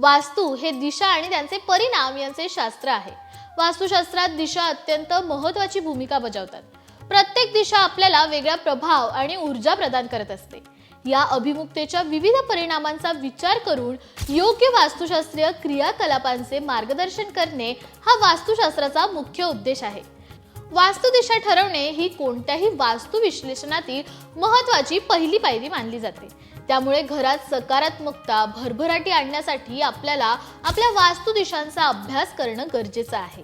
वास्तू हे दिशा आणि त्यांचे परिणाम यांचे शास्त्र आहे. वास्तुशास्त्रात दिशा अत्यंत महत्वाची भूमिका बजावतात. प्रत्येक दिशा आपल्याला वेगळा प्रभाव आणि ऊर्जा प्रदान करत असते. या अभिमुखतेच्या विविध परिणामांचा विचार करून योग्य वास्तुशास्त्रीय क्रियाकलापांचे मार्गदर्शन करणे हा वास्तुशास्त्राचा मुख्य उद्देश आहे. वास्तुदिशा ठरवणे ही कोणत्याही वास्तू विश्लेषणातील महत्वाची पहिली पायरी मानली जाते. त्यामुळे घरात सकारात्मकता भरभराटी आणण्यासाठी आपल्याला आपल्या वास्तुदिशांचा अभ्यास करणं गरजेचं आहे.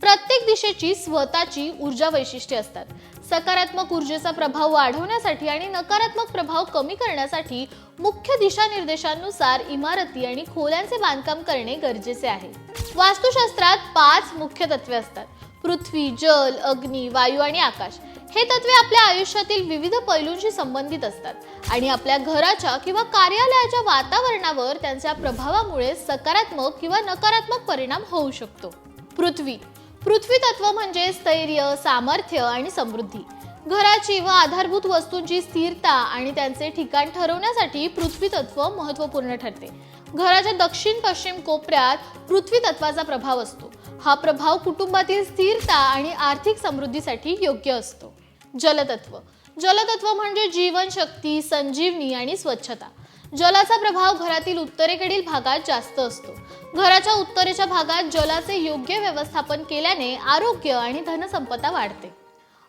प्रत्येक दिशेची स्वतःची ऊर्जा वैशिष्ट्ये असतात. सकारात्मक ऊर्जेचा प्रभाव वाढवण्यासाठी आणि नकारात्मक प्रभाव कमी करण्यासाठी मुख्य दिशानिर्देशांनुसार इमारती आणि खोल्यांचे बांधकाम करणे गरजेचे आहे. वास्तुशास्त्रात पाच मुख्य तत्वे असतात. पृथ्वी जल अग्नी वायू आणि आकाश हे तत्वे आपल्या आयुष्यातील विविध पैलूंशी संबंधित असतात. आणि आपल्या घराच्या किंवा कार्यालयाच्या वातावरणावर त्यांच्या प्रभावामुळे सकारात्मक किंवा नकारात्मक परिणाम होऊ शकतो. पृथ्वी. पृथ्वी तत्व म्हणजे स्थैर्य सामर्थ्य आणि समृद्धी. घराची व आधारभूत वस्तूंची स्थिरता आणि त्यांचे ठिकाण ठरवण्यासाठी पृथ्वी तत्व महत्त्वपूर्ण ठरते. घराच्या दक्षिण पश्चिम कोपऱ्यात पृथ्वी तत्वाचा प्रभाव असतो. हा प्रभाव कुटुंबातील स्थिरता आणि आर्थिक समृद्धीसाठी योग्य असतो. जलतत्व. जलतत्व म्हणजे जीवनशक्ती संजीवनी आणि स्वच्छता. जलाचा प्रभाव घरातील उत्तरेकडील भागात जास्त असतो. घराच्या उत्तरेच्या भागात जलाचे योग्य व्यवस्थापन केल्याने आरोग्य आणि धनसंपदा वाढते.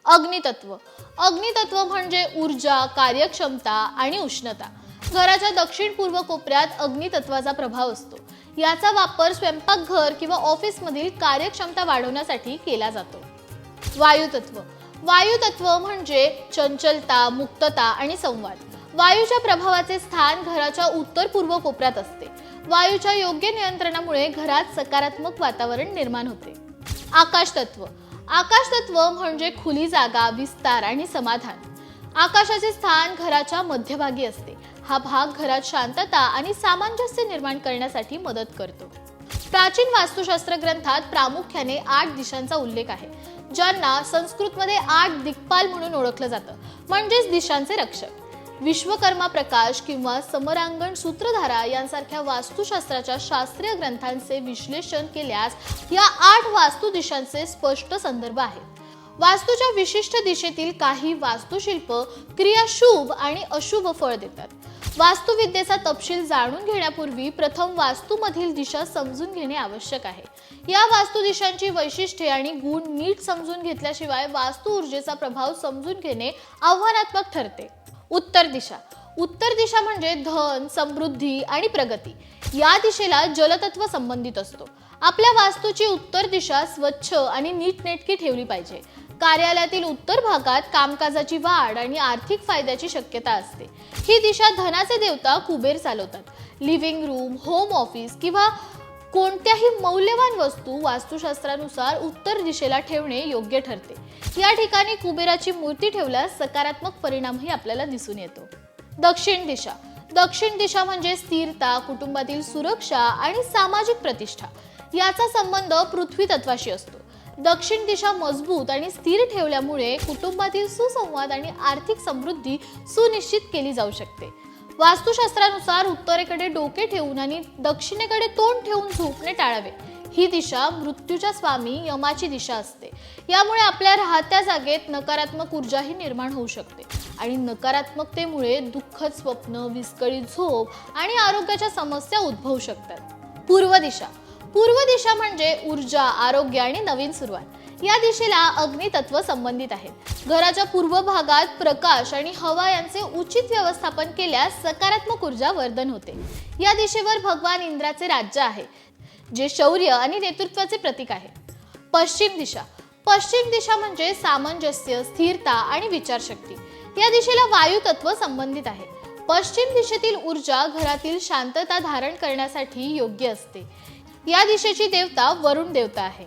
अग्नितत्व. अग्नितत्व म्हणजे ऊर्जा कार्यक्षमता आणि उष्णता. घराच्या दक्षिण पूर्व कोपऱ्यात अग्नितत्वाचा प्रभाव असतो. याचा वापर स्वयंपाकघर किंवा ऑफिसमधील कार्यक्षमता वाढवण्यासाठी केला जातो. वायुतत्व. वायुतत्व म्हणजे चंचलता मुक्तता आणि संवाद. वायूच्या प्रभावाचे स्थान घराच्या उत्तर पूर्व कोपऱ्यात असते. वायूच्या योग्य नियंत्रणामुळे घरात सकारात्मक वातावरण निर्माण होते. आकाश तत्व आकाश तत्व म्हणजे खुली जागा विस्तार आणि समाधान. आकाशाचे स्थान घराच्या मध्यभागी असते. हा भाग घरात शांतता आणि सामंजस्य निर्माण करण्यासाठी मदत करतो. प्राचीन वास्तुशास्त्र ग्रंथात प्रामुख्याने आठ दिशांचा उल्लेख आहे ज्यांना संस्कृतमध्ये आठ दिग्पाल म्हणून ओळखलं जातं. म्हणजेच दिशांचे रक्षक. विश्वकर्मा प्रकाश किंवा समरांगण सूत्रधारा यांसारख्या वास्तुशास्त्राच्या शास्त्रीय ग्रंथांचे विश्लेषण केल्यास या आठ वास्तु दिशांचे स्पष्ट संदर्भ आहेत. वास्तूच्या विशिष्ट दिशेतील काही वास्तुशिल्प क्रिया शुभ आणि अशुभ फळ देतात. वास्तुविद्येचा तपशील जाणून घेण्यापूर्वी प्रथम वास्तूमधील दिशा समजून घेणे आवश्यक आहे. या वास्तुदिशांची वैशिष्ट्ये आणि गुण नीट समजून घेतल्याशिवाय वास्तू ऊर्जेचा प्रभाव समजून घेणे आव्हानात्मक ठरते. उत्तर दिशा. उत्तर दिशा म्हणजे धन समृद्धी आणि प्रगती. या दिशेला जलतत्व संबंधित असतो. आपल्या वास्तूची उत्तर दिशा स्वच्छ आणि नीटनेटकी ठेवली पाहिजे. कार्यालयातील उत्तर भागात कामकाजाची वाढ आणि आर्थिक फायद्याची शक्यता असते. ही दिशा धनाचे देवता कुबेर चालवतात. लिव्हिंग रूम होम ऑफिस किंवा कोणत्याही मौल्यवान वस्तू वास्तुशास्त्रानुसार उत्तर दिशेला ठेवणे योग्य ठरते. या ठिकाणी कुबेराची मूर्ती ठेवल्यास सकारात्मक परिणामही आपल्याला दिसून येतो. दक्षिण दिशा. दक्षिण दिशा म्हणजे स्थिरता कुटुंबातील सुरक्षा आणि सामाजिक प्रतिष्ठा. याचा संबंध पृथ्वी तत्वाशी असतो. दक्षिण दिशा मजबूत आणि स्थिर ठेवल्यामुळे कुटुंबातील सुसंवाद आणि आर्थिक समृद्धी सुनिश्चित केली जाऊ शकते. वास्तुशास्त्रानुसार उत्तरेकडे डोके ठेवून आणि दक्षिणेकडे तोंड ठेवून झोपणे टाळावे. ही दिशा मृत्यूच्या स्वामी यमाची दिशा असते. यामुळे आपल्या राहत्या जागेत नकारात्मक ऊर्जाही निर्माण होऊ शकते आणि नकारात्मकतेमुळे दुःखद स्वप्न विस्कळीत झोप आणि आरोग्याच्या समस्या उद्भवू शकतात. पूर्व दिशा पूर्व दिशा म्हणजे ऊर्जा आरोग्य आणि नवीन सुरुवात. या दिशेला अग्नितत्व संबंधित आहे. घराच्या पूर्व भागात प्रकाश आणि हवा यांचे उचित व्यवस्थापन केल्यास सकारात्मक ऊर्जा वर्धन होते. या दिशेवर भगवान इंद्राचे राज्य आहे जे शौर्य आणि नेतृत्वाचे प्रतीक आहे. पश्चिम दिशा. पश्चिम दिशा म्हणजे सामंजस्य स्थिरता आणि विचारशक्ती. या दिशेला वायू तत्व संबंधित आहे. पश्चिम दिशेतील ऊर्जा घरातील शांतता धारण करण्यासाठी योग्य असते. या दिशेची देवता वरुण देवता आहे.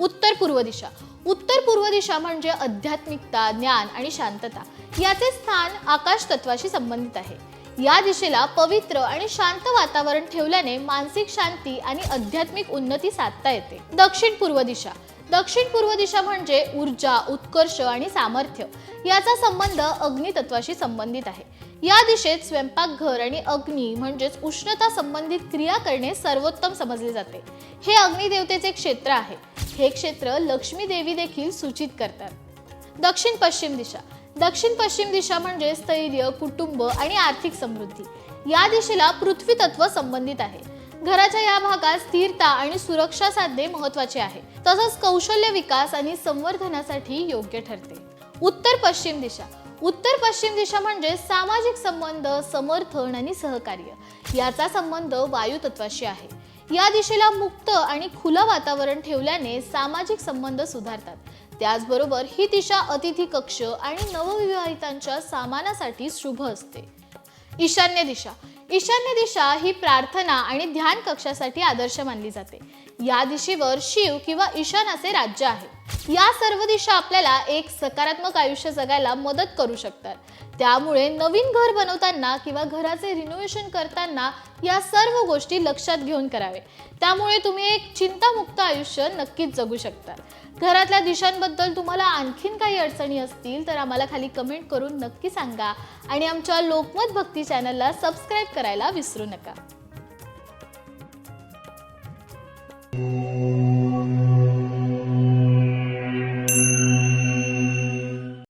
उत्तर पूर्व दिशा. उत्तर पूर्व दिशा म्हणजे आध्यात्मिकता ज्ञान आणि शांतता. याचे स्थान आकाश तत्वाशी संबंधित आहे. या दिशेला पवित्र आणि शांत वातावरण ठेवल्याने मानसिक शांती आणि आध्यात्मिक उन्नती साधता येते. दक्षिण पूर्व दिशा. दक्षिण पूर्व दिशा म्हणजे ऊर्जा उत्कर्ष आणि सामर्थ्य. याचा संबंध अग्नितत्वाशी संबंधित आहे. या दिशेत स्वयंपाकघर आणि अग्नी म्हणजेच उष्णता संबंधित क्रिया करणे सर्वोत्तम समजले जाते. हे अग्निदेवतेचे क्षेत्र आहे. हे क्षेत्र लक्ष्मी देवी देखील सूचित करतात. दक्षिण पश्चिम दिशा. दक्षिण पश्चिम दिशा म्हणजे स्थैर्य कुटुंब आणि आर्थिक समृद्धी. या दिशेला पृथ्वी तत्व संबंधित आहे. घराच्या या भागात स्थिरता आणि सुरक्षा साधणे महत्त्वाचे आहे. तसंच कौशल्य विकास आणि संवर्धनासाठी योग्य ठरते. उत्तर पश्चिम दिशा. उत्तर पश्चिम दिशा म्हणजे सामाजिक संबंध समर्थन आणि सहकार्य. याचा संबंध वायू तत्वाशी आहे. या दिशेला मुक्त आणि खुलं वातावरण ठेवल्याने सामाजिक संबंध सुधारतात. त्याचबरोबर ही दिशा अतिथी कक्ष आणि नवविवाहितांच्या सामानासाठी शुभ असते. ईशान्य दिशा. ईशान्य दिशा ही प्रार्थना आणि ध्यान कक्षासाठी आदर्श मानली जाते. या दिशेवर शिव किंवा ईशान असे राज्य आहे. या सर्व दिशा आपल्याला एक सकारात्मक आयुष्य जगायला मदत करू शकतात. त्यामुळे नवीन घर बनवताना किंवा घराचे रिनोव्हेशन करताना या सर्व गोष्टी लक्षात घेऊन करावे. त्यामुळे तुम्ही एक चिंतामुक्त आयुष्य नक्कीच जगू शकता घरातल्या दिशांबद्दल तुम्हाला आणखीन काही अडचणी असतील तर आम्हाला खाली कमेंट करून नक्की सांगा आणि आमच्या लोकमत भक्ती चॅनलला सबस्क्राईब करायला विसरू नका.